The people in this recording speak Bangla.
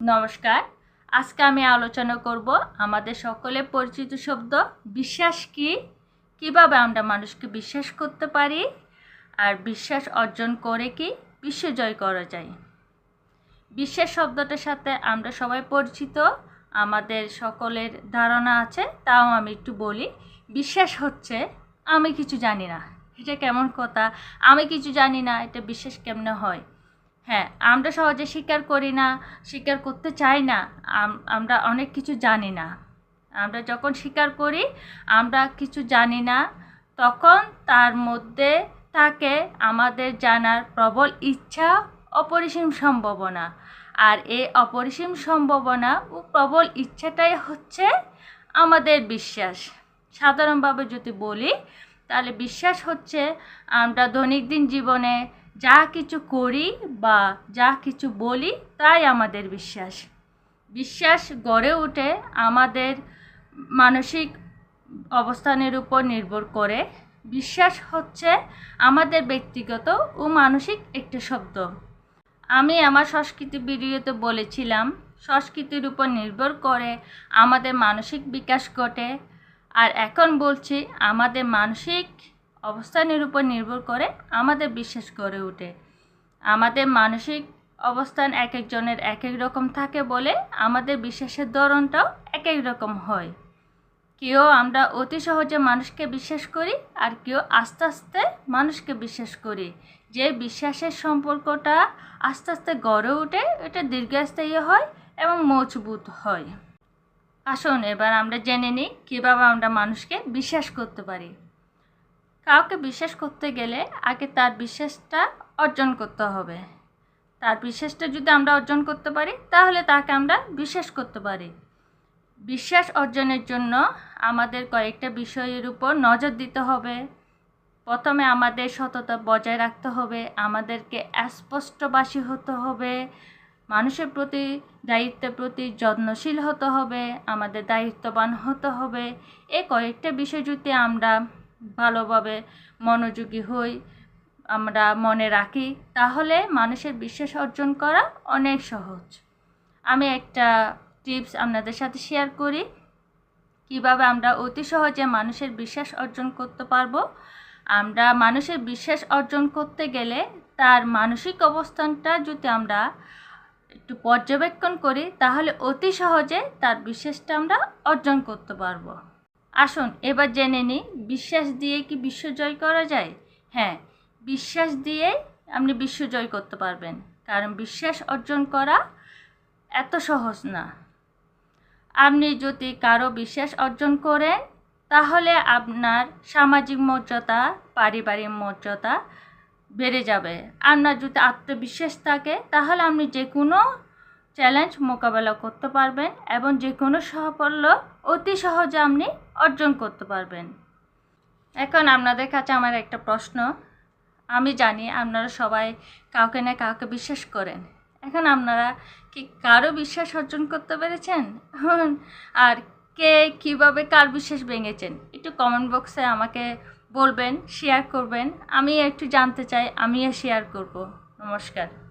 নমস্কার। আজকে আমি আলোচনা করব আমাদের সকলে পরিচিত শব্দ বিশ্বাস কি? কীভাবে আমরা মানুষকে বিশ্বাস করতে পারি? আর বিশ্বাস অর্জন করে কি? বিশ্ব জয় করা যায়। বিশ্বাস শব্দটার সাথে আমরা সবাই পরিচিত, আমাদের সকলের ধারণা আছে, তাও আমি একটু বলি, বিশ্বাস হচ্ছে আমি কিছু জানি না। এটা কেমন কথা? আমি কিছু জানি না, এটা বিশ্বাস কেমনে হয়? হ্যাঁ আমরা সহজে স্বীকার করি না, স্বীকার করতে চাই না আমরা অনেক কিছু জানি না। আমরা যখন স্বীকার করি, আমরা কিছু জানি না, তখন তার মধ্যে থাকে আমাদের জানার প্রবল ইচ্ছা, অপরিসীম সম্ভাবনা। আর এই অপরিসীম সম্ভাবনা ও প্রবল ইচ্ছাটাই হচ্ছে আমাদের বিশ্বাস। সাধারণভাবে যদি বলি, তাহলে বিশ্বাস হচ্ছে আমরা দৈনন্দিন জীবনে যা কিছু করি বা যা কিছু বলি, তাই আমাদের বিশ্বাস। বিশ্বাস গড়ে ওঠে আমাদের মানসিক অবস্থানের উপর নির্ভর করে। বিশ্বাস হচ্ছে আমাদের ব্যক্তিগত ও মানসিক একটি শব্দ। আমি আমার সংস্কৃতি ভিডিওতে বলেছিলাম, সংস্কৃতির উপর নির্ভর করে আমাদের মানসিক বিকাশ ঘটে। আর এখন বলছি, আমাদের মানসিক অবস্থানের উপর নির্ভর করে আমাদের বিশ্বাস গড়ে ওঠে। আমাদের মানসিক অবস্থান এক একজনের এক এক রকম থাকে বলে আমাদের বিশ্বাসের ধরনটাও এক এক রকম হয়। কেউ আমরা অতি সহজে মানুষকে বিশ্বাস করি আর কেউ আস্তে আস্তে মানুষকে বিশ্বাস করি। যে বিশ্বাসের সম্পর্কটা আস্তে আস্তে গড়ে ওঠে, এটা দীর্ঘস্থায়ী হয় এবং মজবুত হয়। আসুন এবার আমরা জেনে নিই কীভাবে আমরা মানুষকে বিশ্বাস করতে পারি। কাউকে বিশ্বাস করতে গেলে আগে তার বিশ্বাসটা অর্জন করতে হবে। তার বিশ্বাসটা যদি আমরা অর্জন করতে পারি, তাহলে তাকে আমরা বিশ্বাস করতে পারি। বিশ্বাস অর্জনের জন্য আমাদের কয়েকটা বিষয়ের উপর নজর দিতে হবে। প্রথমে আমাদের সততা বজায় রাখতে হবে, আমাদেরকে স্পষ্টবাসী হতে হবে, মানুষের প্রতি, দায়িত্বের প্রতি যত্নশীল হতে হবে, আমাদের দায়িত্ববান হতে হবে। এই কয়েকটা বিষয় যদি আমরা ভালোভাবে মনোযোগী হই, আমরা মনে রাখি, তাহলে মানুষের বিশ্বাস অর্জন করা অনেক সহজ। আমি একটা টিপস আপনাদের সাথে শেয়ার করি, কীভাবে আমরা অতি সহজে মানুষের বিশ্বাস অর্জন করতে পারব। আমরা মানুষের বিশ্বাস অর্জন করতে গেলে তার মানসিক অবস্থানটা যদি আমরা একটু পর্যবেক্ষণ করি, তাহলে অতি সহজে তার বিশ্বাসটা আমরা অর্জন করতে পারব। আসুন, এবার জেনে নিই, বিশ্বাস দিয়ে কি বিশ্ব জয় করা যায়? হ্যাঁ বিশ্বাস দিয়ে আপনি বিশ্ব জয় করতে পারবেন। কারণ বিশ্বাস অর্জন করা এত সহজ না। আপনি যদি কারও বিশ্বাস অর্জন করেন, তাহলে আপনার সামাজিক মর্যাদা, পারিবারিক মর্যাদা বেড়ে যাবে। আপনার যদি আত্মবিশ্বাস থাকে, তাহলে আপনি যে কোনো চ্যালেঞ্জ মোকাবেলা করতে পারবেন এবং যে কোনো সাফল্য অতি সহজে আপনি অর্জন করতে পারবেন। এখন আপনাদের কাছে আমার একটা প্রশ্ন। আমি জানি আপনারা সবাই কাউকে না কাউকে বিশ্বাস করেন। এখন আপনারা কি কারও বিশ্বাস অর্জন করতে পেরেছেন? আর কে কীভাবে কার বিশ্বাস ভেঙেছেন? একটু কমেন্ট বক্সে আমাকে বলবেন শেয়ার করবেন। আমি একটু জানতে চাই, আমিও শেয়ার করব। নমস্কার।